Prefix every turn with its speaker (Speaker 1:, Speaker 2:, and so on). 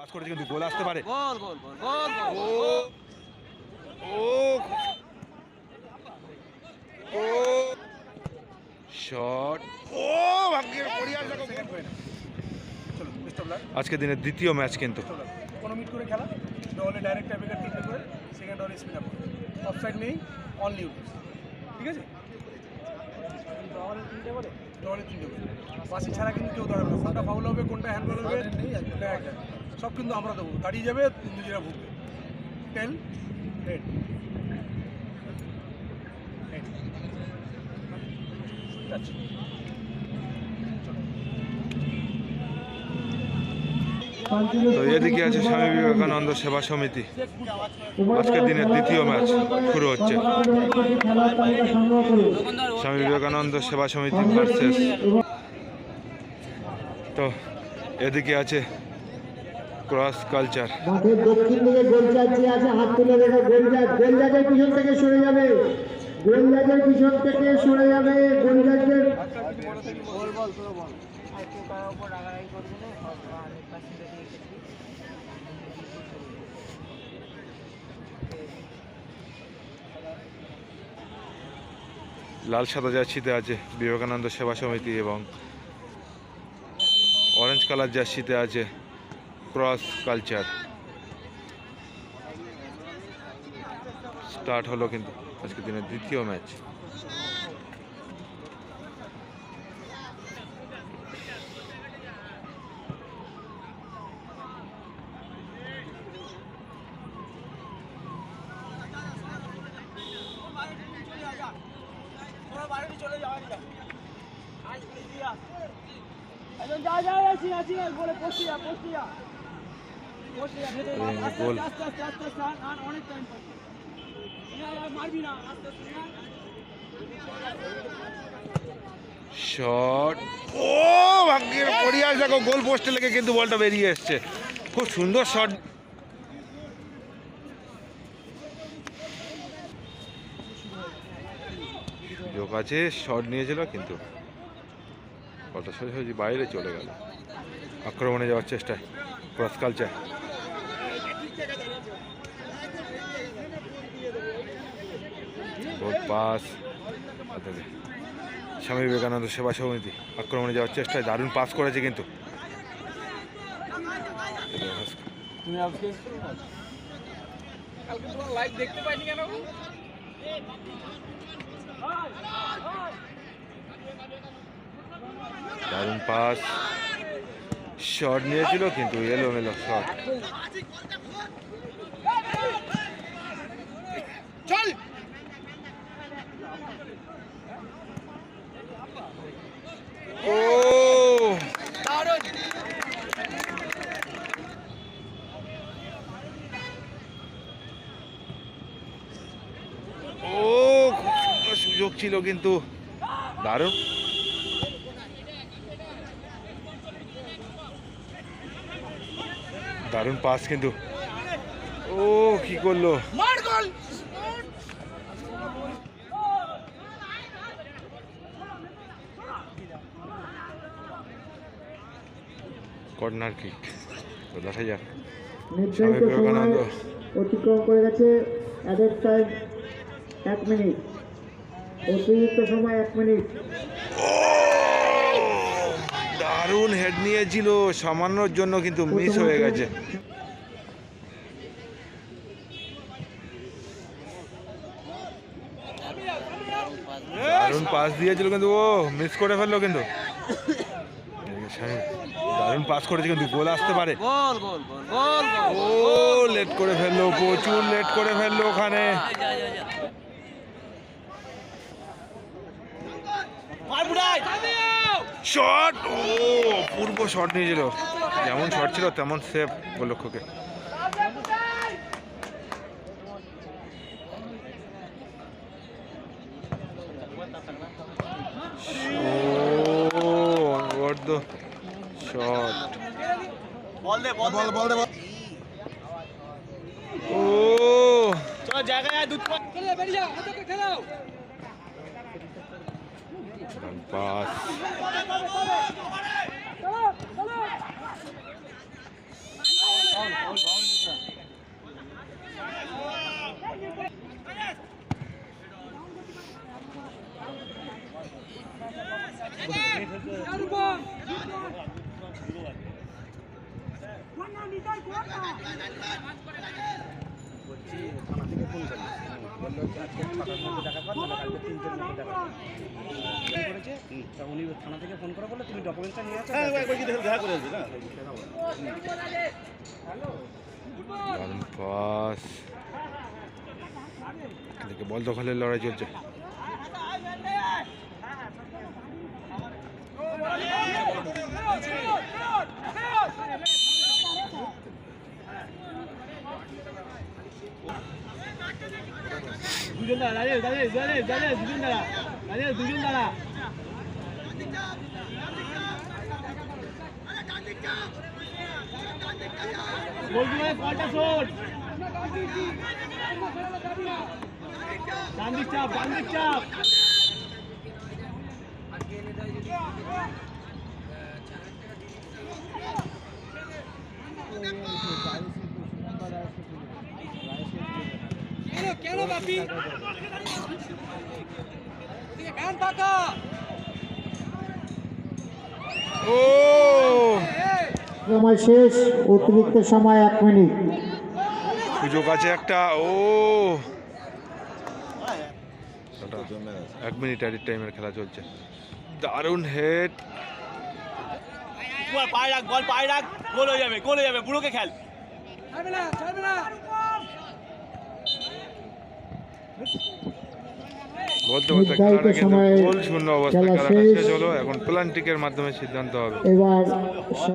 Speaker 1: Pass করেছে কিন্তু গোল আসতে পারে।
Speaker 2: গোল গোল গোল গোল গোল
Speaker 1: ও ও ও শট। ও ভাগ্যের পরিহার দেখো
Speaker 3: চলো বেস্ট অফ
Speaker 1: আজকে দিনের দ্বিতীয় ম্যাচ কিন্তু।
Speaker 3: কোনো মিট করে খেলা। ডাইরেক্ট তিনটে করে সেকেন্ড ডবলে স্পিন আপ অফসাইড নেই অনলি ইউজ ঠিক আছে? তিনটে করে বাসি ছাড়া কিন্তু কেউ দাঁড়াবে না। কোনটা ফাউল হবে কোনটা হ্যান্ডবল হবে। সব কিন্তু আমরা দেবো। দাঁড়িয়ে যাবে নিজেরা ভুগবে। টেল আচ্ছা।
Speaker 1: তো এদিকে আছে স্বামী বিবেকানন্দ সেবা সমিতি। আজকের দিনের দ্বিতীয় ম্যাচ শুরু হচ্ছে। স্বামী বিবেকানন্দ সেবা সমিতি ভার্সেস। তো এদিকে আছে ক্রস কালচার।
Speaker 4: মাঠের দক্ষিণ দিকে আছে হাত তুলে রেখে গোলজাজ গোলজাজের পিছন থেকে সরে যাবে। গোলজাজের পিছন থেকে সরে যাবে গোলজাজের
Speaker 1: লাল সাদা জার্সিতে আছে বিবেকানন্দ সেবা সমিতি এবং অরেঞ্জ কালার জার্সিতে আছে ক্রস কালচার স্টার্ট হলো কিন্তু আজকে দিনের দ্বিতীয় ম্যাচ গোল। শট। ও, ভাগ্যের পরিহাস দেখো, গোল পোস্টে লেগে কিন্তু বলটা বেরিয়ে এসছে। খুব সুন্দর শট যোগ আছে শট নিয়েছিল কিন্তু। বলটা সোজাসুজি বাইরে চলে গেল। আক্রমণে যাওয়ার চেষ্টায়। ক্রস কালচার গোল পাস অর্থাৎ স্বামী বিবেকানন্দ সেবা সমিতি আক্রমণে যাওয়ার চেষ্টায় দারুণ পাস করেছে কিন্তু।
Speaker 2: তুমি আজকে কালকে তোমার লাইভ দেখতে পাইনি কেন
Speaker 1: দারুণ পাস। শট নিয়েছিল কিন্তু এলোমেলো শট ও ও খুব সুন্দর সুযোগ ছিল কিন্তু দারুণ। দারুণ পাস কিন্তু। ও কি করল? কর্নার কিক দেখা যাক।
Speaker 4: নির্ধারিত সময় অতিক্রম করে গেছে এক মিনিট। অতিরিক্ত সময় এক মিনিট।
Speaker 1: দারুণ হেড নিয়েছিল সামান্যর জন্য কিন্তু মিস হয়ে গেছে। দারুণ পাস দিয়েছিল কিন্তু ও মিস করে ফেলল কিন্তু। দারুণ পাস করেছে কিন্তু গোল আসতে পারে।
Speaker 2: গোল গোল গোল গোল গোল
Speaker 1: ও লেট করে ফেলল প্রচুর লেট করে ফেলল ওখানে। শট ও পূর্ব শট নিয়েছিল যেমন শট ছিল তেমন সেভ গোলক্ষকে ও অর্ধ শট
Speaker 2: বল দে বল বল বল দে
Speaker 1: ও।
Speaker 2: চলো জায়গায় দুধ খেলে বেরিয়ে খেলাও
Speaker 1: পাস।
Speaker 3: থানা থেকে ফোন করলাম বলল আজকে ছটার মধ্যে দেখা কর তাহলে কালকে তিনটের মধ্যে দেখা করেছে? তা উনি থানা থেকে ফোন করে বলল তুমি ডকুমেন্টসটা নিয়ে আসো দেখা করে আসবি না?
Speaker 1: বল দখলের লড়াই চলছে।
Speaker 2: দুজন দাঁড়া দাঁড়িয়ে দাঁড়িয়ে দাঁড়িয়ে দাঁড়িয়ে দুজন দাঁড়া দাঁড়িয়ে দুজন দাঁড়া মানে কলটা শোন ডান দিক চাপ ডান দিক চাপ
Speaker 1: ও।
Speaker 4: সময় শেষ অতিরিক্ত সময় এক মিনিট।
Speaker 1: সুযোগ আছে একটা ও। এক মিনিট অ্যাডিট টাইমের খেলা চলছে। দারুণ হেড
Speaker 5: বল পায়ে রাখ বল পায়ে রাখ গোল হয়ে যাবে গোল হয়ে যাবে বুড়োকে খেল।
Speaker 4: নির্ধারিত
Speaker 1: খেলাটা কিন্তু
Speaker 4: সময়ে
Speaker 1: গোল শূন্য অবস্থা
Speaker 4: খেলা।
Speaker 1: শেষ হলো এখন প্লান্টিকের মাধ্যমে সিদ্ধান্ত হবে
Speaker 4: এবার